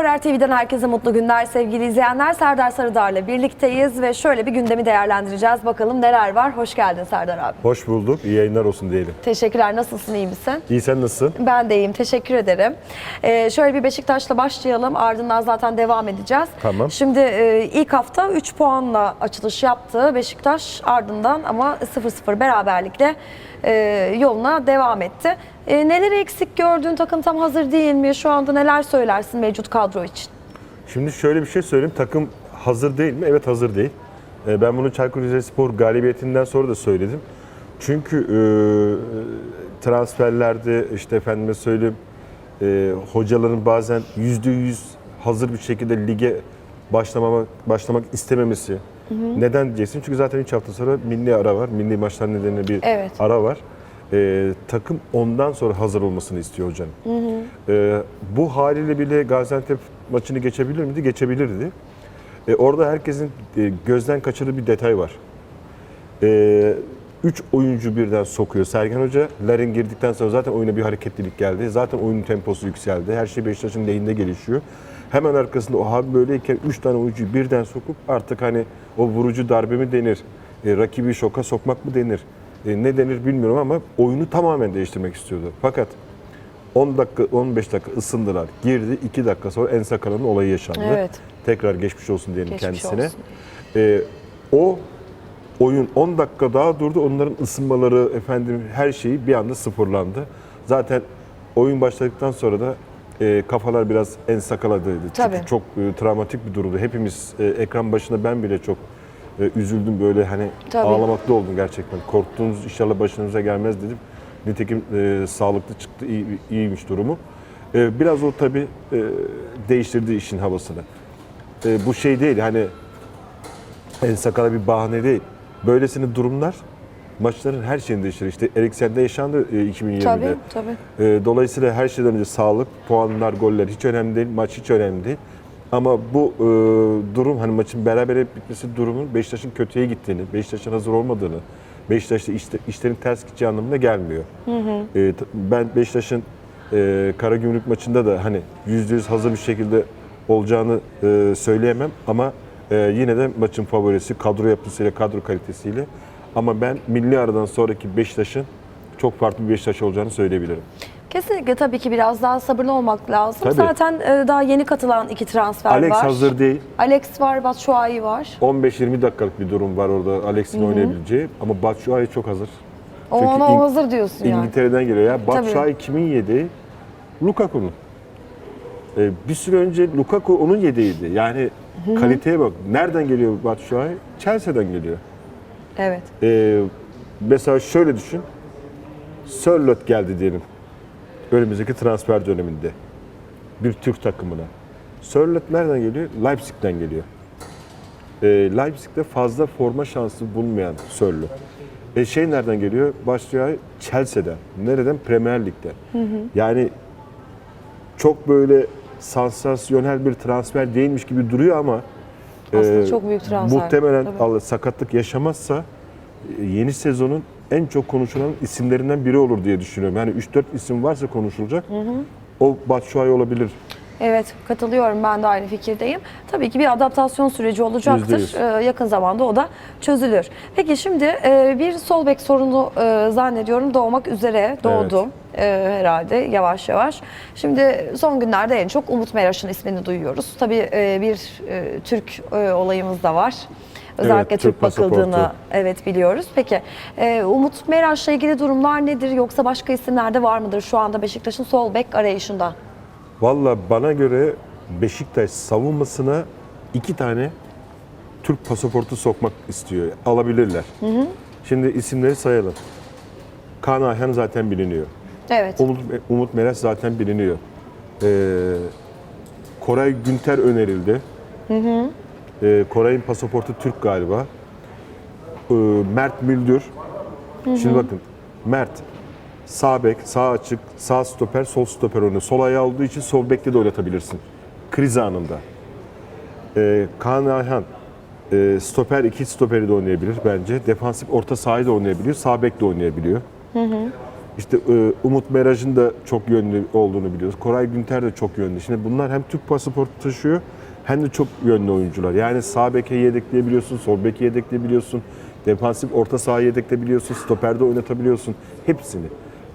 Skorer TV'den herkese mutlu günler sevgili izleyenler. Serdar Sarıdar'la birlikteyiz ve şöyle bir gündemi değerlendireceğiz. Bakalım neler var. Hoş geldin Serdar abi. Hoş bulduk. İyi yayınlar olsun diyelim. Teşekkürler. Nasılsın? iyi misin? İyi sen nasılsın? Ben de iyiyim. Teşekkür ederim. Ee, şöyle bir Beşiktaş'la başlayalım. Ardından zaten devam edeceğiz. Tamam. Şimdi e, ilk hafta 3 puanla açılış yaptı Beşiktaş. Ardından ama 0-0 beraberlikle e, yoluna devam etti. E, neleri eksik gördün? Takım tam hazır değil mi? Şu anda neler söylersin mevcut kadro için? Şimdi şöyle bir şey söyleyeyim. Takım hazır değil mi? Evet hazır değil. Ee, Ben bunu Çaykur Rizespor galibiyetinden sonra da söyledim. Çünkü e, transferlerde işte efendime söyleyeyim e, hocaların bazen yüzde yüz hazır bir şekilde lige başlamamak, başlamak istememesi. Neden diyeceksin? Çünkü zaten 3 hafta sonra milli ara var. Milli maçlar nedeniyle bir Evet. ara var. Ee, takım ondan sonra hazır olmasını istiyor hocanın. Ee, bu haliyle bile Gaziantep maçını geçebilir miydi? Geçebilirdi. Ee, orada herkesin e, gözden kaçırdığı bir detay var. Ee, üç oyuncu birden sokuyor Sergen Hoca. Larin girdikten sonra zaten oyuna bir hareketlilik geldi. Zaten oyunun temposu yükseldi. Her şey Beşiktaş'ın lehinde gelişiyor. Hemen arkasında o hal böyleyken 3 tane oyuncuyu birden sokup artık hani o vurucu darbe mi denir, e, rakibi şoka sokmak mı denir, e, ne denir bilmiyorum ama oyunu tamamen değiştirmek istiyordu. Fakat 10 dakika 15 dakika ısındılar. Girdi 2 dakika sonra en sakalının olayı yaşandı. Evet. Tekrar geçmiş olsun diyelim Geçmiş kendisine. olsun. E, o oyun 10 dakika daha durdu. Onların ısınmaları, efendim her şeyi bir anda sıfırlandı. Zaten oyun başladıktan sonra da e, kafalar biraz en sakaladıydı. Tabii. Çünkü çok e, travmatik bir durumdu. Hepimiz e, ekran başında ben bile çok e, üzüldüm böyle hani Tabii. ağlamakta oldum gerçekten. Korktuğunuz inşallah başınıza gelmez dedim. Nitekim e, sağlıklı çıktı, iyi, iyiymiş durumu. E, biraz o tabii e, değiştirdi işin havasını. E, bu şey değil hani en sakala bir bahane değil. Böylesine durumlar maçların her şeyini değiştirir. İşte Eriksen'de yaşandı e, 2020'de. Tabii, tabii. E, dolayısıyla her şeyden önce sağlık, puanlar, goller hiç önemli değil. Maç hiç önemli değil. Ama bu e, durum hani maçın beraber bitmesi durumun Beşiktaş'ın kötüye gittiğini, Beşiktaş'ın hazır olmadığını, Beşiktaş'ta işte, işlerin ters gideceği anlamına gelmiyor. E, t- ben Beşiktaş'ın e, Karagümrük maçında da hani %100 hazır bir şekilde olacağını e, söyleyemem ama e, yine de maçın favorisi kadro yapısıyla, kadro kalitesiyle. Ama ben milli aradan sonraki Beşiktaş'ın çok farklı bir Beşiktaş olacağını söyleyebilirim. Kesinlikle tabii ki biraz daha sabırlı olmak lazım. Tabii. Zaten e, daha yeni katılan iki transfer Alex var. hazır değil. Alex var, Batshuayi var. 15-20 dakikalık bir durum var orada Alex'in oynayabileceği. Ama Batshuayi çok hazır. O Çünkü ona o hazır diyorsun yani. İngiltere'den geliyor ya. Batshuayi kimin yedeği? Lukaku'nun. Ee, bir süre önce Lukaku onun yedeğiydi. Yani kaliteye bak. Nereden geliyor Batshuayi? Chelsea'den geliyor. Evet. Ee, mesela şöyle düşün. Sörlot geldi diyelim. Önümüzdeki transfer döneminde. Bir Türk takımına. Sörlot nereden geliyor? Leipzig'ten geliyor. Ee, Leipzig'te fazla forma şansı bulmayan Sörlot. E şey nereden geliyor? Başlıyor Chelsea'den. Nereden? Premier Lig'den. Yani çok böyle sansasyonel bir transfer değilmiş gibi duruyor ama Aslında e, çok büyük transfer. Muhtemelen Tabii. Sakatlık yaşamazsa e, yeni sezonun en çok konuşulan isimlerinden biri olur diye düşünüyorum. Yani 3-4 isim varsa konuşulacak. O Batshuayi olabilir. Evet katılıyorum ben de aynı fikirdeyim. Tabii ki bir adaptasyon süreci olacaktır. Ee, yakın zamanda o da çözülür. Peki şimdi e, bir sol bek sorunu e, zannediyorum doğmak üzere doğdu e, herhalde yavaş yavaş. Şimdi son günlerde en çok Umut Meraş'ın ismini duyuyoruz. Tabii e, bir e, Türk e, olayımız da var. Özellikle Türk Türk, bakıldığını pasaportu. evet biliyoruz. Peki e, Umut Meraş'la ilgili durumlar nedir yoksa başka isimler de var mıdır şu anda Beşiktaş'ın sol bek arayışında? Valla bana göre Beşiktaş savunmasına iki tane Türk pasaportu sokmak istiyor. Alabilirler. Şimdi isimleri sayalım. Kaan Ayhan zaten biliniyor. Evet. Umut, Umut Meraş zaten biliniyor. Ee, Koray Günter önerildi. Ee, Koray'ın pasaportu Türk galiba. Ee, Mert Müldür. Şimdi bakın Mert sağ bek, sağ açık, sağ stoper, sol stoper oynuyor. Sol ayağı olduğu için sol bekte de oynatabilirsin. Kriz anında. Ee, Kaan Ayhan e, stoper iki stoperi de oynayabilir bence. Defansif orta sahayı da oynayabiliyor. Sağ bek de oynayabiliyor. İşte e, Umut Meraj'ın da çok yönlü olduğunu biliyoruz. Koray Günter de çok yönlü. Şimdi bunlar hem Türk pasaportu taşıyor hem de çok yönlü oyuncular. Yani sağ beke yedekleyebiliyorsun, sol beke yedekleyebiliyorsun, defansif orta saha yedekleyebiliyorsun, stoperde oynatabiliyorsun. Hepsini.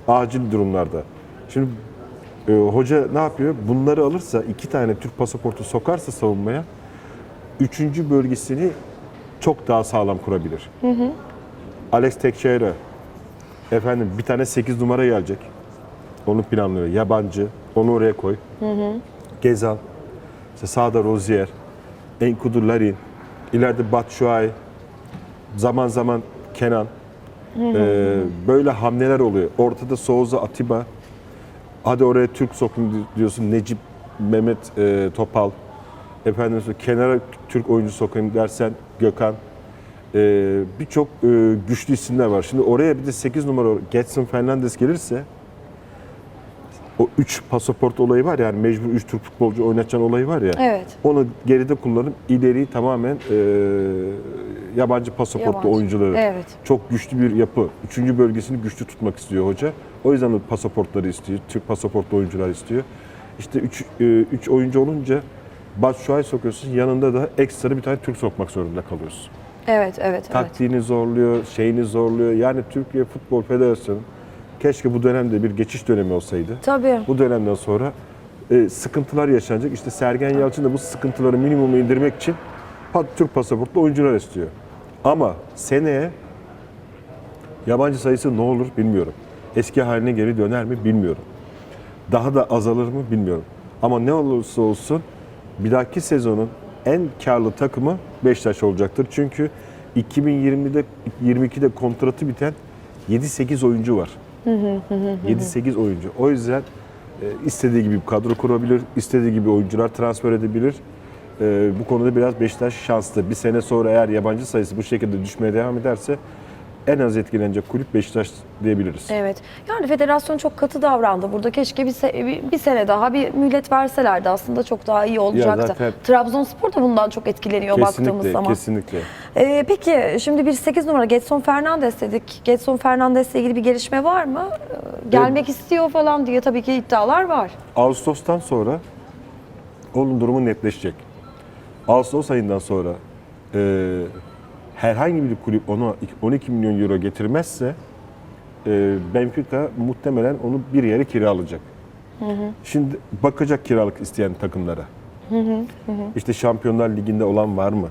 Acil durumlarda. Şimdi e, hoca ne yapıyor? Bunları alırsa, iki tane Türk pasaportu sokarsa savunmaya, üçüncü bölgesini çok daha sağlam kurabilir. Alex Teixeira, efendim bir tane 8 numara gelecek. Onu planlıyor. Yabancı, onu oraya koy. Gezal, işte sağda Rozier, Enkudu Larin, ileride Batshuayi, zaman zaman Kenan. Ee, böyle hamleler oluyor. Ortada Souza, Atiba. Hadi oraya Türk sokun diyorsun. Necip, Mehmet e, Topal. Efendim kenara Türk oyuncu sokayım dersen Gökhan. Ee, Birçok e, güçlü isimler var. Şimdi oraya bir de 8 numara Getson Fernandes gelirse o 3 pasaport olayı var yani mecbur 3 Türk futbolcu oynatacağın olayı var ya. Evet. Onu geride kullanıp ileriyi tamamen e, yabancı pasaportlu Yabancı. oyuncuları. Evet. Çok güçlü bir yapı. Üçüncü bölgesini güçlü tutmak istiyor hoca. O yüzden o pasaportları istiyor. Türk pasaportlu oyuncular istiyor. İşte 3 oyuncu olunca Batshuayi sokuyorsun. Yanında da ekstra bir tane Türk sokmak zorunda kalıyorsun. Evet, evet, evet. Taktiğini zorluyor, şeyini zorluyor. Yani Türkiye Futbol Federasyonu keşke bu dönemde bir geçiş dönemi olsaydı. Tabii. Bu dönemden sonra e, sıkıntılar yaşanacak. İşte Sergen Yalçın da bu sıkıntıları minimuma indirmek için Türk pasaportlu oyuncular istiyor. Ama seneye yabancı sayısı ne olur bilmiyorum. Eski haline geri döner mi bilmiyorum. Daha da azalır mı bilmiyorum. Ama ne olursa olsun bir dahaki sezonun en karlı takımı Beşiktaş olacaktır. Çünkü 2020'de 22'de kontratı biten 7-8 oyuncu var. 7-8 oyuncu. O yüzden e, istediği gibi kadro kurabilir, istediği gibi oyuncular transfer edebilir. E, bu konuda biraz Beşiktaş şanslı. Bir sene sonra eğer yabancı sayısı bu şekilde düşmeye devam ederse en az etkilenecek kulüp Beşiktaş diyebiliriz. Evet. Yani federasyon çok katı davrandı. Burada keşke bir, se- bir, bir sene daha bir mühlet verselerdi aslında çok daha iyi olacaktı. zaten- Trabzonspor da bundan çok etkileniyor baktığımız Kesinlikle, zaman. kesinlikle. Ee, peki şimdi bir 8 numara Getson Fernandes dedik. Getson Fernandes'le ilgili bir gelişme var mı? Ee, Gelmek istiyor falan diye tabii ki iddialar var. Ağustos'tan sonra onun durumu netleşecek. Ağustos ayından sonra e, herhangi bir kulüp onu 12 milyon euro getirmezse e, Benfica muhtemelen onu bir yere kiralayacak. Şimdi bakacak kiralık isteyen takımlara. İşte Şampiyonlar Ligi'nde olan var mı?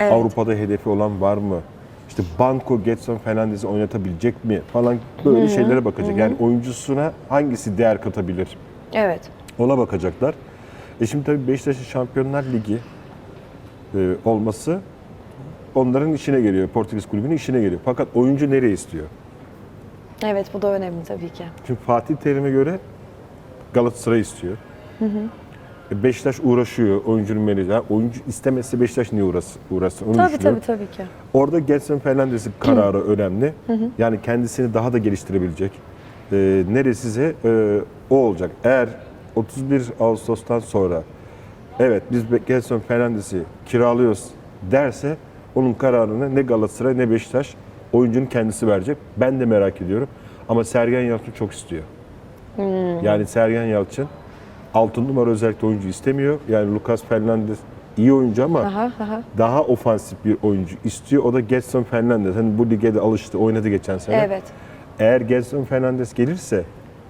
Evet. Avrupa'da hedefi olan var mı? İşte Banco Getson Fernandes'i oynatabilecek mi? Falan böyle şeylere bakacak. Yani oyuncusuna hangisi değer katabilir? Evet. Ona bakacaklar. E şimdi tabii Beşiktaş'ın Şampiyonlar Ligi olması onların işine geliyor. Portekiz kulübünün işine geliyor. Fakat oyuncu nereye istiyor? Evet bu da önemli tabii ki. Şimdi Fatih Terim'e göre Galatasaray istiyor. E, Beşiktaş uğraşıyor oyuncunun menajeri. Oyuncu istemezse Beşiktaş niye uğraşsın? uğraşsın onu Tabii tabii tabii ki. Orada Gelson Fernandes'in kararı önemli. Yani kendisini daha da geliştirebilecek. Ee, neresize e, o olacak. Eğer 31 Ağustos'tan sonra evet biz Gelson Fernandes'i kiralıyoruz derse onun kararını ne Galatasaray ne Beşiktaş oyuncunun kendisi verecek. Ben de merak ediyorum. Ama Sergen Yalçın çok istiyor. Yani Sergen Yalçın 6 numara özellikle oyuncu istemiyor. Yani Lucas Fernandes iyi oyuncu ama Aha, aha. daha ofansif bir oyuncu istiyor. O da Getson Fernandes. Hani bu lige de alıştı, oynadı geçen sene. Evet. Eğer Getson Fernandes gelirse,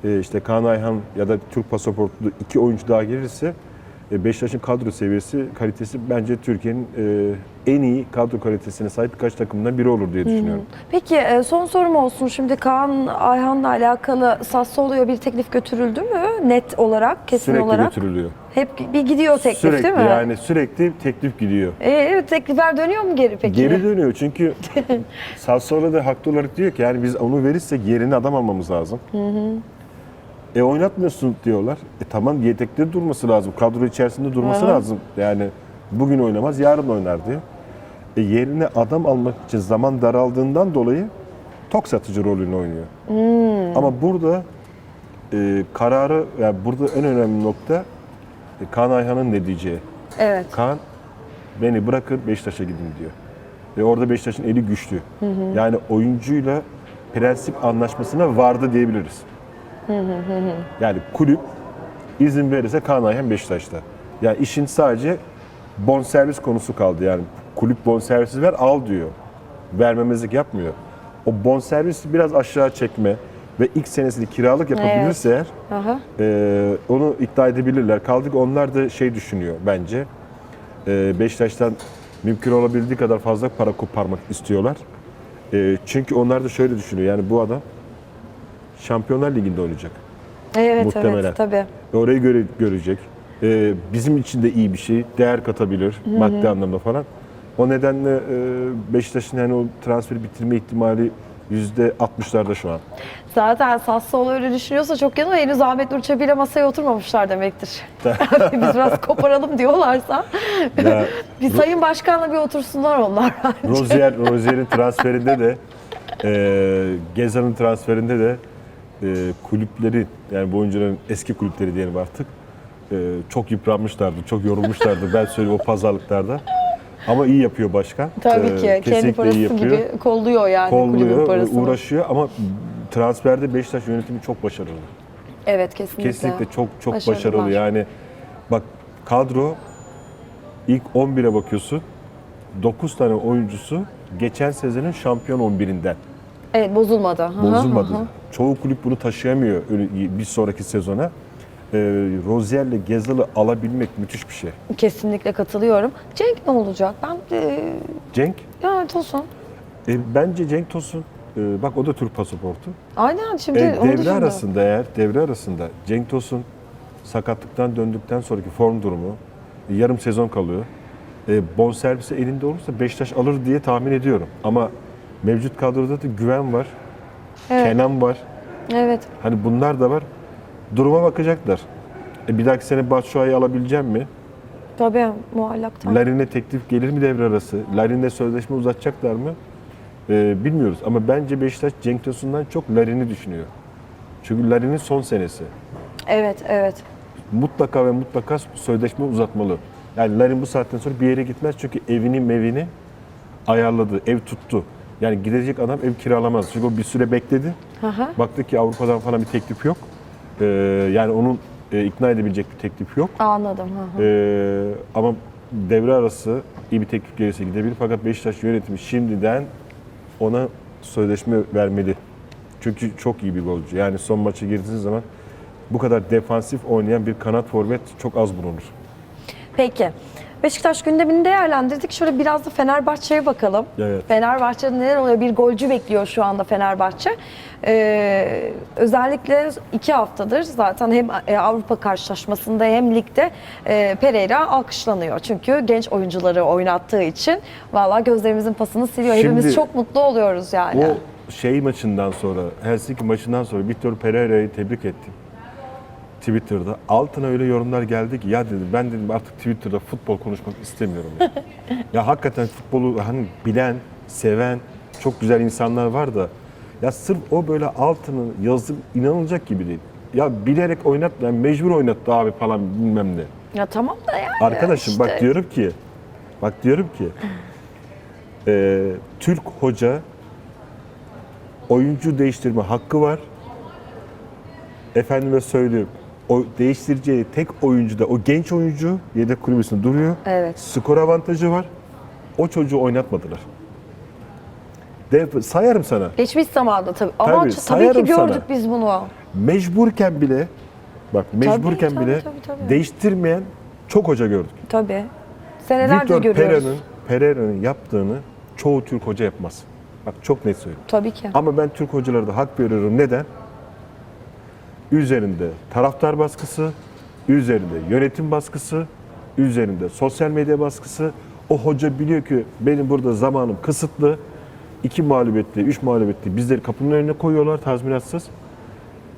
e, işte Kaan Ayhan ya da Türk pasaportlu iki oyuncu daha gelirse Beşiktaş'ın kadro seviyesi, kalitesi bence Türkiye'nin e, en iyi kadro kalitesine sahip birkaç takımdan biri olur diye düşünüyorum. Peki e, son sorum olsun. Şimdi Kaan Ayhan'la alakalı Sassuolo'ya bir teklif götürüldü mü? Net olarak, kesin Sürekli olarak. götürülüyor. Hep bir gidiyor teklif sürekli değil mi? yani sürekli teklif gidiyor. E, evet teklifler dönüyor mu geri peki? Geri dönüyor çünkü Sassuolo da haklı olarak diyor ki yani biz onu verirsek yerine adam almamız lazım. E oynatmıyorsun diyorlar. E tamam yedekte durması lazım. Kadro içerisinde durması Aha. lazım. Yani bugün oynamaz yarın oynar diye. E yerine adam almak için zaman daraldığından dolayı tok satıcı rolünü oynuyor. Ama burada e, kararı yani burada en önemli nokta e, Kaan Ayhan'ın ne diyeceği. Evet. Kaan beni bırakın Beşiktaş'a gidin diyor. Ve orada Beşiktaş'ın eli güçlü. Yani oyuncuyla prensip anlaşmasına vardı diyebiliriz. Yani kulüp izin verirse Kaan Ayhan Beşiktaş'ta. Yani işin sadece bonservis konusu kaldı. Yani kulüp bonservisi ver al diyor. Vermemezlik yapmıyor. O bonservisi biraz aşağı çekme ve ilk senesini kiralık yapabilirse eğer Aha. ee, onu iddia edebilirler. Kaldı ki onlar da şey düşünüyor bence. Ee, Beşiktaş'tan mümkün olabildiği kadar fazla para koparmak istiyorlar. Ee, çünkü onlar da şöyle düşünüyor. Yani bu adam Şampiyonlar Ligi'nde oynayacak. Evet Muhtemelen. evet tabii. Orayı göre, görecek. Ee, bizim için de iyi bir şey. Değer katabilir maddi anlamda falan. O nedenle e, Beşiktaş'ın yani o transferi bitirme ihtimali %60'larda şu an. Zaten Sassuolo öyle düşünüyorsa çok yanı henüz Ahmet Nur Çebi ile masaya oturmamışlar demektir. Biz biraz koparalım diyorlarsa Ya, bir sayın başkanla bir otursunlar onlar. Rozier, Rozier'in transferinde de e, Gezal'ın transferinde de e, kulüpleri yani bu oyuncuların eski kulüpleri diyelim artık e, çok yıpranmışlardı, çok yorulmuşlardı ben söyleyeyim o pazarlıklarda. Ama iyi yapıyor başkan. Tabii E, ki kendi kesinlikle parası iyi yapıyor. gibi kolluyor yani kulübün Kolluyor, parasını. uğraşıyor ama transferde Beşiktaş yönetimi çok başarılı. Evet kesinlikle. Kesinlikle çok çok Başarılılar. başarılı. Yani bak kadro ilk 11'e bakıyorsun. 9 tane oyuncusu geçen sezonun şampiyon 11'inden. Evet bozulmadı. Bozulmadı. hı hı. Çoğu kulüp bunu taşıyamıyor bir sonraki sezona. Ee, Rozier'le Gezal'ı alabilmek müthiş bir şey. Kesinlikle katılıyorum. Cenk ne olacak? Ben e, Cenk, ya Tosun. e, bence Cenk Tosun, e, bak o da Türk pasaportu. Aynen şimdi E, devre düşündüm. arasında eğer, devre arasında Cenk Tosun sakatlıktan döndükten sonraki form durumu, e, yarım sezon kalıyor. E, bonservisi elinde olursa Beşiktaş alır diye tahmin ediyorum. Ama mevcut kadroda da güven var, Evet. Kenan var. Evet. Hani bunlar da var. Duruma bakacaklar. E, bir dahaki sene Batshuayi'yi alabileceğim mi? Tabii muallaktan. Larin'e teklif gelir mi devre arası? Larin'le sözleşme uzatacaklar mı? E, bilmiyoruz ama bence Beşiktaş Cenk Tosun'dan çok Larin'i düşünüyor. Çünkü Larin'in son senesi. Evet evet. Mutlaka ve mutlaka sözleşme uzatmalı. Yani Larin bu saatten sonra bir yere gitmez çünkü evini mevini ayarladı, ev tuttu. Yani gidecek adam ev kiralamaz. Çünkü o bir süre bekledi. Hı. Baktı ki Avrupa'dan falan bir teklif yok. Ee, yani onun e, ikna edebilecek bir teklif yok. Anladım. Ee, ama devre arası iyi bir teklif gelirse gidebilir. Fakat Beşiktaş yönetimi şimdiden ona sözleşme vermeli. Çünkü çok iyi bir golcü. Yani son maça girdiğiniz zaman bu kadar defansif oynayan bir kanat forvet çok az bulunur. Peki. Beşiktaş gündemini değerlendirdik. Şöyle biraz da Fenerbahçe'ye bakalım. Evet. Fenerbahçe'de neler oluyor? Bir golcü bekliyor şu anda Fenerbahçe. Ee, özellikle iki haftadır zaten hem e, Avrupa karşılaşmasında hem ligde e, Pereira alkışlanıyor. Çünkü genç oyuncuları oynattığı için valla gözlerimizin pasını siliyor. Hepimiz Şimdi- çok mutlu oluyoruz yani. O şey maçından sonra, Helsinki maçından sonra Victor Pereira'yı tebrik ettim. Twitter'da. Altına öyle yorumlar geldi ki ya dedim ben dedim artık Twitter'da futbol konuşmak istemiyorum. Ya, ya hakikaten futbolu hani bilen, seven çok güzel insanlar var da ya sırf o böyle altını yazıp inanılacak gibi değil. Ya bilerek oynat, yani mecbur oynattı abi falan bilmem ne. Ya tamam da yani. Arkadaşım bak işte. diyorum ki, bak diyorum ki, e, Türk hoca oyuncu değiştirme hakkı var. Efendime söylüyorum, o değiştireceği tek oyuncu da o genç oyuncu yedek kulübesinde duruyor. Evet. Skor avantajı var. O çocuğu oynatmadılar. De, sayarım sana. Geçmiş zamanda tabii. Ama Tabii, tabii, ki gördük sana. biz bunu. Mecburken bile, bak mecburken tabii, bile tabii, tabii. değiştirmeyen çok hoca gördük. Tabii. Senelerdir Victor görüyoruz. Pereira'nın Pereira'nın yaptığını çoğu Türk hoca yapmaz. Bak çok net söylüyorum. Tabii ki. Ama ben Türk hocalara da hak veriyorum. Neden? Üzerinde taraftar baskısı, üzerinde yönetim baskısı, üzerinde sosyal medya baskısı. O hoca biliyor ki benim burada zamanım kısıtlı. İki mağlubiyetli, üç mağlubiyetli bizleri kapının önüne koyuyorlar tazminatsız.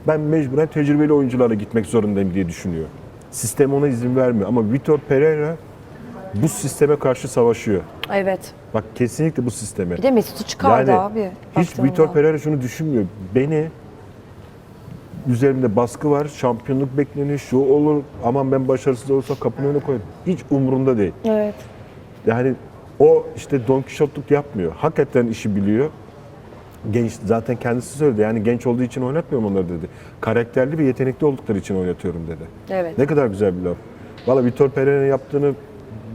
Ben mecburen tecrübeli oyuncularla gitmek zorundayım diye düşünüyor. Sistem ona izin vermiyor. Ama Vitor Pereira bu sisteme karşı savaşıyor. Evet. Bak kesinlikle bu sisteme. Bir de Mesut'u çıkardı Yani abi. Hiç baktığında. Vitor Pereira şunu düşünmüyor. Beni üzerimde baskı var, şampiyonluk bekleniyor, şu olur, aman ben başarısız olursam kapının önüne koyarım. Hiç umurunda değil. Evet. Yani o işte Don Quixote'luk yapmıyor. Hakikaten işi biliyor. genç zaten kendisi söyledi. Yani genç olduğu için oynatmıyorum onları dedi. Karakterli ve yetenekli oldukları için oynatıyorum dedi. Evet. Ne kadar güzel bir laf. Valla Vitor Pereira'nın yaptığını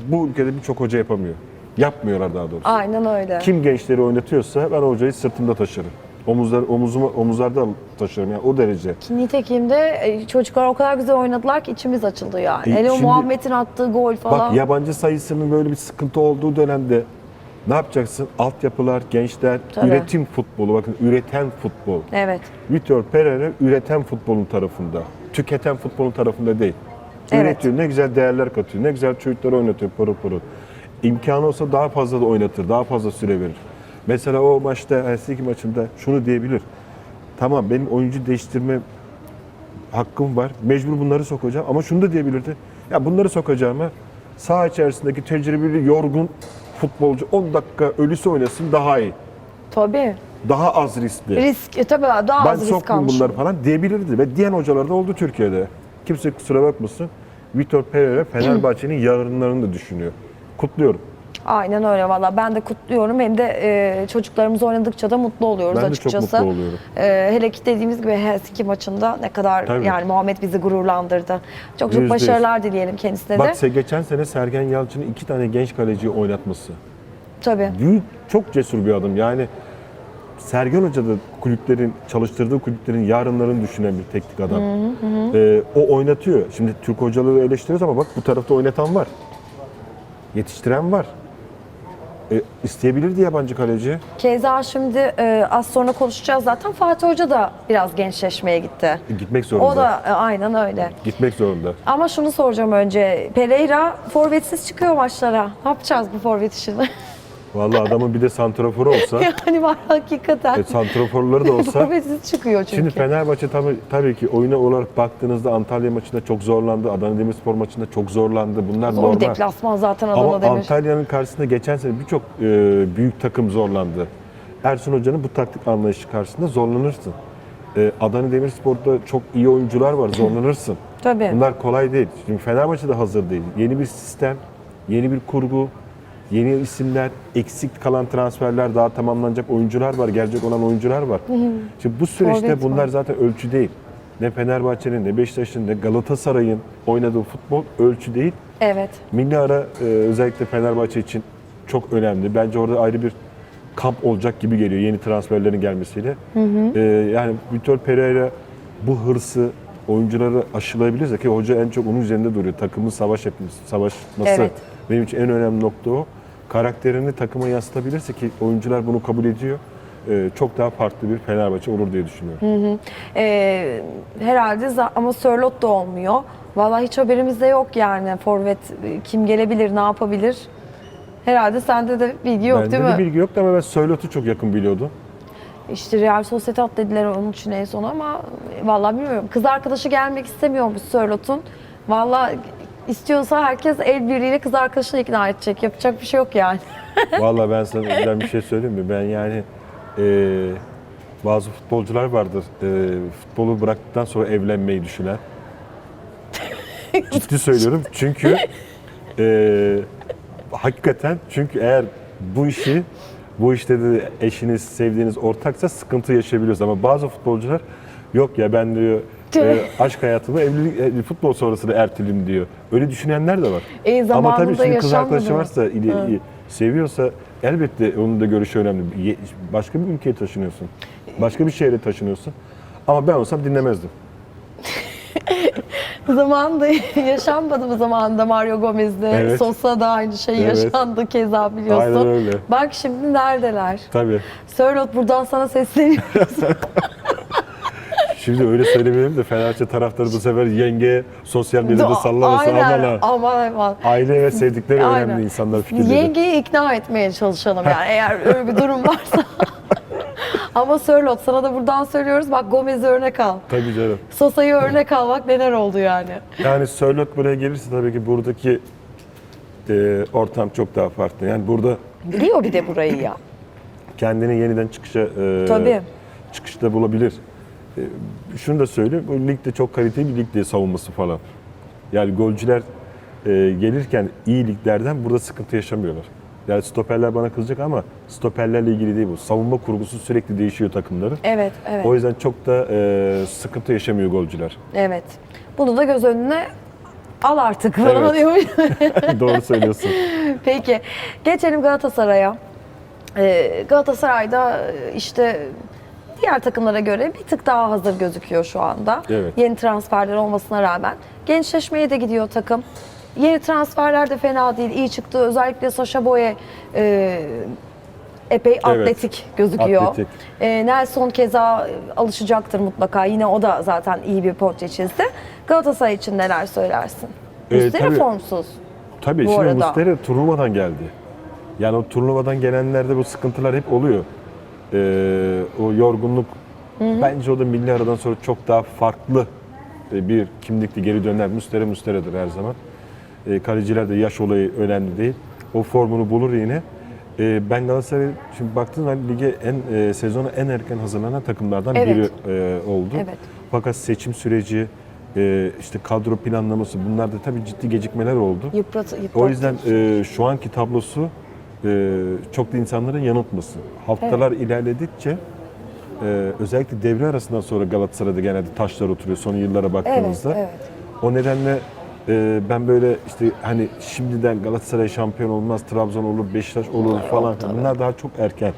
bu ülkede birçok hoca yapamıyor. Yapmıyorlar daha doğrusu. Aynen öyle. Kim gençleri oynatıyorsa ben hocayı sırtımda taşırım. Omuzlar, omuzuma, omuzlarda taşırım yani o derece. Nitekim de e, çocuklar o kadar güzel oynadılar ki içimiz açıldı yani. E, Hele o şimdi- Muhammed'in attığı gol falan. Bak yabancı sayısının böyle bir sıkıntı olduğu dönemde ne yapacaksın? Altyapılar, gençler, Tabii. üretim futbolu. Bakın üreten futbol. Evet. Vitor Pereira üreten futbolun tarafında. Tüketen futbolun tarafında değil. Evet. Üretiyor, ne güzel değerler katıyor, ne güzel çocukları oynatıyor pırıl pırıl. İmkanı olsa daha fazla da oynatır, daha fazla süre verir. Mesela o maçta, Helsinki maçında şunu diyebilir. Tamam benim oyuncu değiştirme hakkım var. Mecbur bunları sokacağım. Ama şunu da diyebilirdi. Ya bunları sokacağıma saha içerisindeki tecrübeli, yorgun futbolcu 10 dakika ölüsü oynasın daha iyi. Tabii. Daha az riskli. Risk, e, tabii daha ben az risk almış. bunları falan diyebilirdi. Ve diyen hocalar da oldu Türkiye'de. Kimse kusura bakmasın. Vitor Pereira Fenerbahçe'nin yarınlarını da düşünüyor. Kutluyorum. Aynen öyle valla. Ben de kutluyorum. Hem de e, çocuklarımız oynadıkça da mutlu oluyoruz Ben de açıkçası. çok mutlu oluyorum. E, hele ki dediğimiz gibi Helsinki maçında ne kadar Tabii. yani Muhammed bizi gururlandırdı. Çok çok başarılar dileyelim kendisine de. Bak geçen sene Sergen Yalçın'ın iki tane genç kaleciyi oynatması. Tabii. Büyük, çok cesur bir adım. Yani Sergen Hoca da kulüplerin, çalıştırdığı kulüplerin yarınlarını düşünen bir teknik adam. Ee, o oynatıyor. Şimdi Türk hocaları eleştiriyoruz ama bak bu tarafta oynatan var. Yetiştiren var. E, isteyebilirdi yabancı kaleci. Keza şimdi e, az sonra konuşacağız zaten. Fatih Hoca da biraz gençleşmeye gitti. E, gitmek zorunda. O da e, aynen öyle. Gitmek zorunda. Ama şunu soracağım önce. Pereira forvetsiz çıkıyor maçlara. Ne yapacağız bu forvet işini? Vallahi adamın bir de santraforu olsa, yani var hakikaten. e, santraforları da olsa. Forvetsiz çıkıyor çünkü. Şimdi Fenerbahçe tabii, tabii ki oyuna olarak baktığınızda Antalya maçında çok zorlandı. Adana Demirspor maçında çok zorlandı. Bunlar Zor normal. deplasman zaten Adana Ama Demir. Antalya'nın karşısında geçen sene birçok e, büyük takım zorlandı. Ersun Hoca'nın bu taktik anlayışı karşısında zorlanırsın. E, Adana Demirspor'da çok iyi oyuncular var, zorlanırsın. Tabii. Bunlar kolay değil. Şimdi Fenerbahçe de hazır değil. Yeni bir sistem, yeni bir kurgu, yeni isimler, eksik kalan transferler, daha tamamlanacak oyuncular var, gelecek olan oyuncular var. Şimdi bu süreçte Forvet bunlar var. zaten ölçü değil. Ne Fenerbahçe'nin, ne Beşiktaş'ın, ne Galatasaray'ın oynadığı futbol ölçü değil. Evet. Milli ara e, özellikle Fenerbahçe için çok önemli. Bence orada ayrı bir kamp olacak gibi geliyor yeni transferlerin gelmesiyle. E, yani Vitor Pereira bu hırsı oyuncuları aşılayabilirse ki hoca en çok onun üzerinde duruyor. Takımın savaş yapması, savaşması Evet. benim için en önemli nokta o. Karakterini takıma yansıtabilirse ki oyuncular bunu kabul ediyor. e, çok daha farklı bir Fenerbahçe olur diye düşünüyorum. Ee, herhalde ama Sörlot da olmuyor. Vallahi hiç haberimiz de yok yani. Forvet e, kim gelebilir, ne yapabilir? Herhalde sende de bilgi yok Bende değil de mi? bilgi yoktu ama ben Sörlot'u çok yakın biliyordum. İşte Real Sociedad dediler onun için en son ama vallahi bilmiyorum. Kız arkadaşı gelmek istemiyormuş Sörlot'un. Vallahi istiyorsa herkes el birliğiyle kız arkadaşını ikna edecek. Yapacak bir şey yok yani. Vallahi ben sana ben bir şey söyleyeyim mi? Ben yani e, bazı futbolcular vardır. E, futbolu bıraktıktan sonra evlenmeyi düşünen. Ciddi söylüyorum. Çünkü e, hakikaten çünkü eğer bu işi bu işte de eşiniz, sevdiğiniz ortaksa sıkıntı yaşayabiliyoruz. Ama bazı futbolcular yok ya ben diyor e, aşk hayatımı evlilik, e, futbol sonrasında erteleyim diyor. Öyle düşünenler de var. E, Ama tabii şimdi kız arkadaşı varsa, ili- seviyorsa elbette onun da görüşü önemli. Ye- Başka bir ülkeye taşınıyorsun. Başka bir şehre taşınıyorsun. Ama ben olsam dinlemezdim. Zamanında yaşanmadı mı zamanında Mario Gomez'de? Evet. Sosa da aynı şey Evet. yaşandı keza biliyorsun. Aynen öyle. Bak şimdi neredeler? Tabii. Sörlot buradan sana sesleniyoruz. Şimdi öyle söylemeyelim de Fenerbahçe taraftarı bu sefer yenge sosyal medyada sallamasın aman Aynen. ha. Aman aman. Aile ve sevdikleri Aynen. önemli insanlar fikirleri. Yengeyi ikna etmeye çalışalım yani eğer öyle bir durum varsa. Ama Sörlot sana da buradan söylüyoruz. Bak Gomez'i örnek al. Tabii canım. Sosa'yı örnek al. Bak neler oldu yani. Yani Sörlot buraya gelirse tabii ki buradaki e, ortam çok daha farklı. Yani burada Biliyor bir de burayı ya. kendini yeniden çıkışa e, Tabii. çıkışta bulabilir. E, şunu da söyleyeyim, bu ligde çok kaliteli bir lig diye savunması falan. Yani golcüler e, gelirken iyi liglerden burada sıkıntı yaşamıyorlar. Yani stoperler bana kızacak ama stoperlerle ilgili değil bu. Savunma kurgusu sürekli değişiyor takımların. Evet, evet. O yüzden çok da e, sıkıntı yaşamıyor golcüler. Evet. Bunu da göz önüne al artık falan Evet. Doğru söylüyorsun. Peki. Geçelim Galatasaray'a. Ee, Galatasaray'da e, işte diğer takımlara göre bir tık daha hazır gözüküyor şu anda. Evet. Yeni transferler olmasına rağmen. Gençleşmeye de gidiyor takım. Yeni transferler de fena değil, iyi çıktı. Özellikle Sasha Boye e, epey atletik gözüküyor. Atletik. E, Nelson keza e, alışacaktır mutlaka. Yine o da zaten iyi bir portre çizdi. Galatasaray için neler söylersin? Ee, Üstelik tabii. formsuz. Tabii Bu şimdi arada. Turnuvadan geldi. Yani o turnuvadan gelenlerde bu sıkıntılar hep oluyor. Ee, o yorgunluk bence o da milli aradan sonra çok daha farklı e, bir kimlikli geri döner. Muslera Muslera'dır her zaman. E, kalecilerde yaş olayı önemli değil. O formunu bulur yine. E, ben Galatasaray şimdi baktığın zaman lige en e, sezona en erken hazırlanan takımlardan Evet. biri e, oldu. Evet. Fakat seçim süreci, e, işte kadro planlaması bunlarda tabii ciddi gecikmeler oldu. Yıprat, yıprat. O yüzden e, şu anki tablosu e, çok da insanların yanıltmasın. Haftalar ilerledikçe e, özellikle devre arasından sonra Galatasaray'da genelde taşlar oturuyor son yıllara Evet, baktığımızda. evet. O nedenle e, ben böyle işte hani şimdiden Galatasaray şampiyon olmaz, Trabzon olur, Beşiktaş olur falan. Bunlar daha çok erken.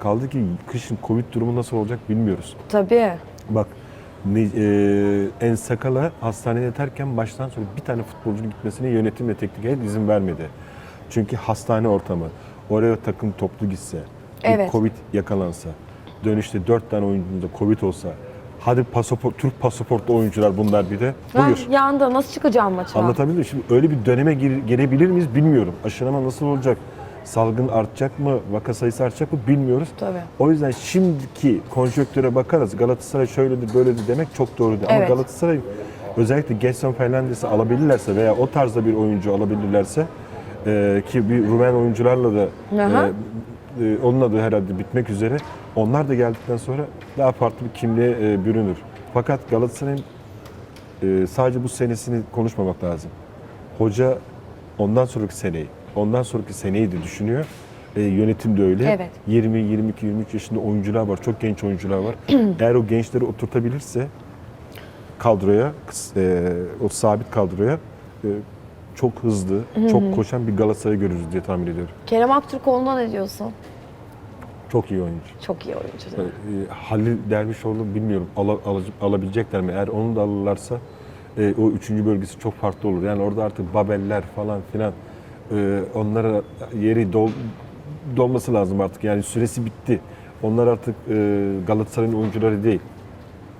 Kaldı ki kışın Covid durumu nasıl olacak bilmiyoruz. Tabii. Bak ne, e, En Sakala hastaneye yatarken baştan sonra bir tane futbolcunun gitmesine yönetim ve teknik heyet izin vermedi. Çünkü hastane ortamı. Oraya takım toplu gitse, bir Evet. Covid yakalansa, dönüşte dört tane oyuncumuzda Covid olsa, hadi pasaport, Türk pasaportlu oyuncular bunlar bir de. Ben Buyur. yanda nasıl çıkacağım maça? Anlatabildim mi? Şimdi öyle bir döneme gir- gelebilir miyiz bilmiyorum. Aşılama nasıl olacak? Salgın artacak mı? Vaka sayısı artacak mı bilmiyoruz. Tabii. O yüzden şimdiki konjonktüre bakarız. Galatasaray şöyledir böyledir demek çok doğru değil. Ama Evet. Galatasaray özellikle Gerson Fernandes'i alabilirlerse veya o tarzda bir oyuncu alabilirlerse e, ki bir Rumen oyuncularla da Aha. e, e, onunla da herhalde bitmek üzere. Onlar da geldikten sonra daha farklı bir kimliğe e, bürünür. Fakat Galatasaray'ın e, sadece bu senesini konuşmamak lazım. Hoca ondan sonraki seneyi, ondan sonraki seneyi de düşünüyor. E, yönetim de öyle. Evet. 20, 22, 23 yaşında oyuncular var. Çok genç oyuncular var. Eğer o gençleri oturtabilirse kadroya, e, o sabit kadroya e, çok hızlı, çok koşan bir Galatasaray görürüz diye tahmin ediyorum. Kerem Aktürkoğlu'na ne diyorsun? Çok iyi oyuncu. Çok iyi oyuncu. değil mi? E, Halil Dervişoğlu bilmiyorum ala, ala- alabilecekler mi? Eğer onu da alırlarsa e, o üçüncü bölgesi çok farklı olur. Yani orada artık Babeller falan filan e, onlara yeri dol, dolması lazım artık. Yani süresi bitti. Onlar artık e, Galatasaray'ın oyuncuları değil.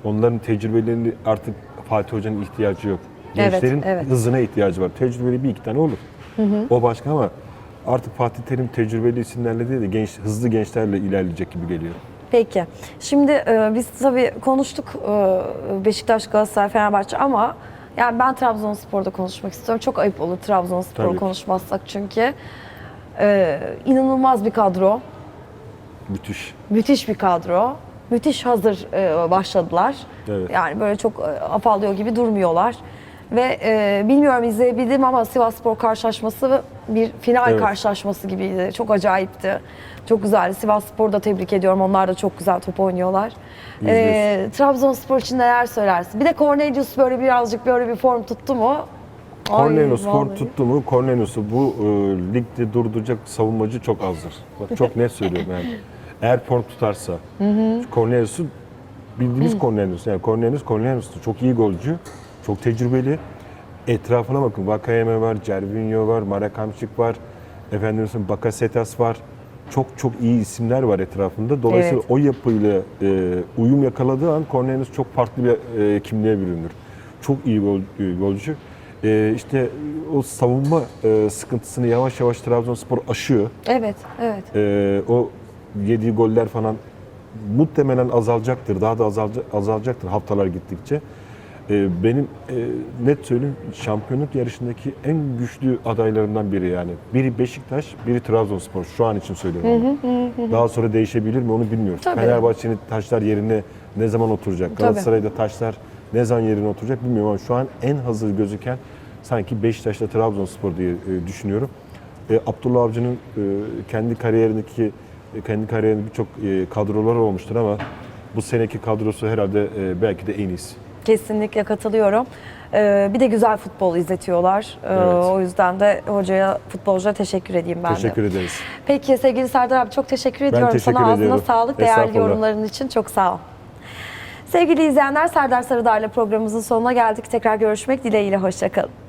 Onların tecrübelerini artık Fatih Hoca'nın ihtiyacı yok. Evet, Gençlerin evet. hızına ihtiyacı var. Tecrübeli bir iki tane olur. O başka ama artık Fatih Terim tecrübeli isimlerle değil de genç, hızlı gençlerle ilerleyecek gibi geliyor. Peki. Şimdi e, biz tabii konuştuk e, Beşiktaş, Galatasaray, Fenerbahçe ama yani ben Trabzonspor'da konuşmak istiyorum. Çok ayıp olur Trabzonspor'u Tabii. konuşmazsak çünkü. E, inanılmaz bir kadro. Müthiş. Müthiş bir kadro. Müthiş hazır e, başladılar. Evet. Yani böyle çok e, afallıyor gibi durmuyorlar. Ve e, bilmiyorum izleyebildim ama Sivasspor karşılaşması bir final Evet. karşılaşması gibiydi. Çok acayipti. Çok güzeldi. Sivasspor'u da tebrik ediyorum. Onlar da çok güzel top oynuyorlar. E, Trabzonspor için neler söylersin? Bir de Cornelius böyle birazcık böyle bir form tuttu mu? Cornelius form tuttu mu? Cornelius'u bu e, ligde durduracak savunmacı çok azdır. Bak çok net söylüyorum yani. Eğer form tutarsa. Cornelius'u bildiğimiz Cornelius. Yani Cornelius Cornelius'tu. Çok iyi golcü. Çok tecrübeli. Etrafına bakın. Vakayeme var, Cervinho var, Marek Hamšík var. Efendim Bakasetas var. Çok çok iyi isimler var etrafında. Dolayısıyla Evet. o yapıyla e, uyum yakaladığı an Cornelius çok farklı bir e, kimliğe bürünür. Çok iyi gol, e, golcü. E, işte o savunma e, sıkıntısını yavaş yavaş Trabzonspor aşıyor. Evet, evet. E, o yediği goller falan muhtemelen azalacaktır. Daha da azalca, azalacaktır haftalar gittikçe. E, benim e, net söyleyeyim şampiyonluk yarışındaki en güçlü adaylarından biri yani. Biri Beşiktaş, biri Trabzonspor. Şu an için söylüyorum. bunu. Daha sonra değişebilir mi onu bilmiyoruz. Fenerbahçe'nin taşlar yerine ne zaman oturacak? Galatasaray'da taşlar ne zaman yerine oturacak bilmiyorum ama şu an en hazır gözüken sanki Beşiktaş'la Trabzonspor diye e, düşünüyorum. E, Abdullah Avcı'nın e, kendi kariyerindeki e, kendi kariyerinde birçok e, kadrolar olmuştur ama bu seneki kadrosu herhalde e, belki de en iyisi. Kesinlikle katılıyorum. Ee, bir de güzel futbol izletiyorlar. Ee, Evet. O yüzden de hocaya, futbolcuya teşekkür edeyim ben de. Teşekkür ederiz. Peki sevgili Serdar abi çok teşekkür ediyorum. teşekkür Sana ağzına ediyorum. sağlık. Değerli Estağfurullah. yorumların için çok sağ ol. Sevgili izleyenler Serdar Sarıdar'la programımızın sonuna geldik. Tekrar görüşmek dileğiyle. Hoşçakalın.